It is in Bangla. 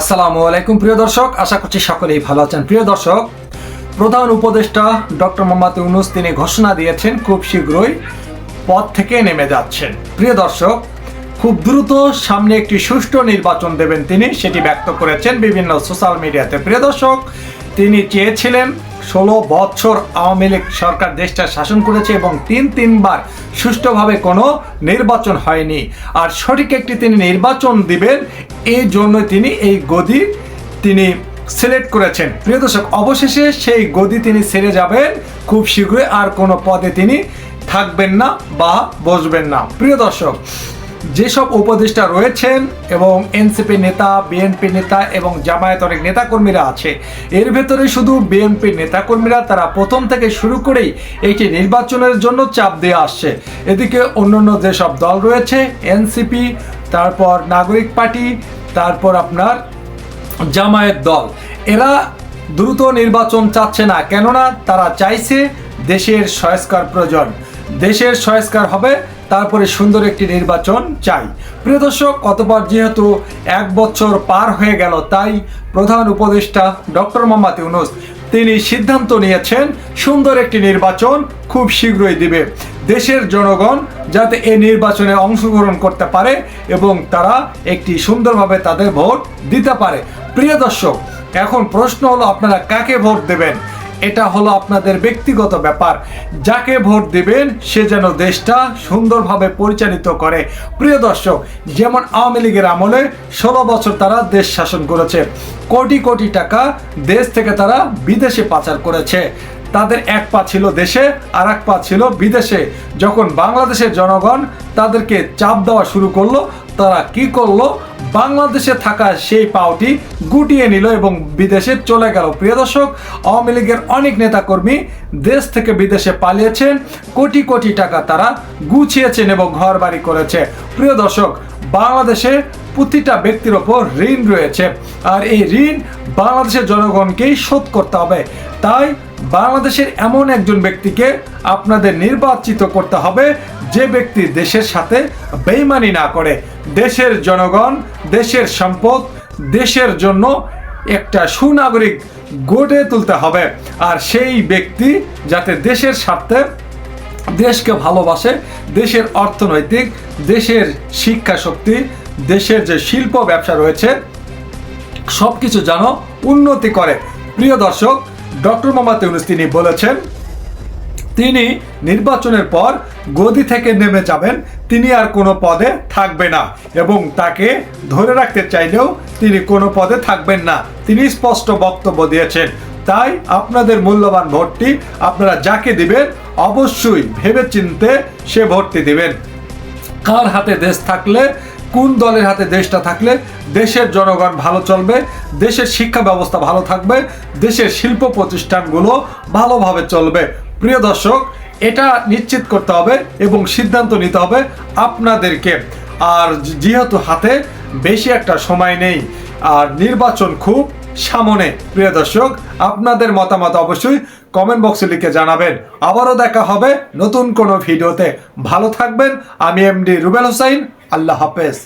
আসসালামু আলাইকুম, প্রিয় দর্শক। আশা করছি সকলেই ভালো আছেন। প্রিয় দর্শক, প্রধান উপদেষ্টা ডক্টর মোহাম্মদ ইউনুস, তিনি ঘোষণা দিয়েছেন, খুব শীঘ্রই পদ থেকে নেমে যাচ্ছেন। প্রিয় দর্শক, খুব দ্রুত সামনে একটি সুষ্ঠু নির্বাচন দেবেন তিনি, সেটি ব্যক্ত করেছেন বিভিন্ন সোশ্যাল মিডিয়াতে। প্রিয় দর্শক তিনি চেয়েছিলেন ষোলো বছর আওয়ামী লীগ সরকার দেশটা শাসন করেছে এবং তিন তিনবার সুষ্ঠুভাবে কোনো নির্বাচন হয়নি। আর সঠিক একটি তিনি নির্বাচন দিবেন, এই জন্য তিনি এই গদি তিনি সিলেক্ট করেছেন। প্রিয় দর্শক, অবশেষে সেই গদি তিনি ছেড়ে যাবেন, খুব শীঘ্রই আর কোনো পদে তিনি থাকবেন না বা বসবেন না। প্রিয় দর্শক যেসব উপদেষ্টা রয়েছেন এবং এনসিপি নেতা, বিএনপি নেতা এবং জামায়াত অনেক নেতাকর্মীরা আছে, এর ভেতরে শুধু বিএনপি নেতাকর্মীরা তারা প্রথম থেকে শুরু করেই এইটি নির্বাচনের জন্য চাপ দিয়ে আসছে। এদিকে অন্যান্য যেসব দল রয়েছে, এনসিপি, তারপর নাগরিক পার্টি, তারপর আপনার জামায়াত দল, এরা দ্রুত নির্বাচন চাচ্ছে না, কেননা তারা চাইছে দেশের সংস্কার প্রয়োজন। দেশের সংস্কার হবে, তারপরে সুন্দর একটি নির্বাচন চাই। প্রিয় দর্শক, অতপর যেহেতু এক বছর পার হয়ে গেল, তাই প্রধান উপদেষ্টা ডক্টর মোহাম্মদ ইউনুস তিনি সিদ্ধান্ত নিয়েছেন, সুন্দর একটি নির্বাচন খুব শীঘ্রই দিবে। দেশের জনগণ যাতে এই নির্বাচনে অংশগ্রহণ করতে পারে এবং তারা একটি সুন্দরভাবে তাদের ভোট দিতে পারে। প্রিয় দর্শক, এখন প্রশ্ন হলো আপনারা কাকে ভোট দেবেন? এটা হলো আপনাদের ব্যক্তিগত ব্যাপার। যাকে ভোট দিবেন, সে যেন দেশটা সুন্দরভাবে পরিচালিত করে। প্রিয় দর্শক, যেমন আওয়ামী লীগের আমলে ষোলো বছর তারা দেশ শাসন করেছে। কোটি কোটি টাকা দেশ থেকে তারা বিদেশে পাচার করেছে। তাদের এক পা ছিল দেশে আর এক পা ছিল বিদেশে। যখন বাংলাদেশের জনগণ তাদেরকে চাপ দেওয়া শুরু করল তারা কি করল? বাংলাদেশে থাকা সেই পাওটি গুটিয়ে নিল এবং বিদেশে চলে গেল। প্রিয় দর্শক, আওয়ামী লীগের অনেক নেতাকর্মী দেশ থেকে বিদেশে পালিয়েছেন। কোটি কোটি টাকা তারা গুছিয়েছেন এবং ঘর বাড়ি করেছে। প্রিয় দর্শক, বাংলাদেশে প্রতিটা ব্যক্তির ওপর ঋণ রয়েছে। আর এই ঋণ বাংলাদেশের জনগণকেই শোধ করতে হবে। তাই বাংলাদেশের এমন একজন ব্যক্তিকে আপনাদের নির্বাচিত করতে হবে যে ব্যক্তি দেশের সাথে বেইমানি না করে। দেশের জনগণ, দেশের সম্পদ, দেশের জন্য একটা সুনাগরিক গড়ে তুলতে হবে। আর সেই ব্যক্তি যাতে দেশের স্বার্থে দেশকে ভালোবাসে, দেশের অর্থনৈতিক, দেশের শিক্ষা শক্তি দেশের যে শিল্প ব্যবসা রয়েছে সব কিছু যেন উন্নতি করে। প্রিয় দর্শক, ডক্টর মোহাম্মদ ইউনুস তিনি বলেছেন, তিনি নির্বাচনের পর গদি থেকে নেমে যাবেন, তিনি আর কোনো পদে থাকবে না। এবং তাকে ধরে রাখতে চাইলেও তিনি কোনো পদে থাকবেন না। তিনি স্পষ্ট বক্তব্য দিয়েছেন। তাই আপনাদের মূল্যবান ভোটটি আপনারা যাকে দিবেন, অবশ্যই ভেবে চিনতে সে ভোটটি দিবেন। কার হাতে দেশ থাকলে কোন দলের হাতে দেশটা থাকলে দেশের জনগণ ভালো চলবে, দেশের শিক্ষা ব্যবস্থা ভালো থাকবে, দেশের শিল্প প্রতিষ্ঠানগুলো ভালোভাবে চলবে। প্রিয় দর্শক, এটা নিশ্চিত করতে হবে এবং সিদ্ধান্ত নিতে হবে আপনাদেরকে। আর যেহেতু হাতে বেশি একটা সময় নেই, আর নির্বাচন খুব সামনে। প্রিয় দর্শক, আপনাদের মতামত অবশ্যই কমেন্ট বক্সে লিখে জানাবেন। আবারও দেখা হবে নতুন কোনো ভিডিওতে। ভালো থাকবেন। আমি এমডি রুবেল হোসাইন। আল্লাহ হাফেজ।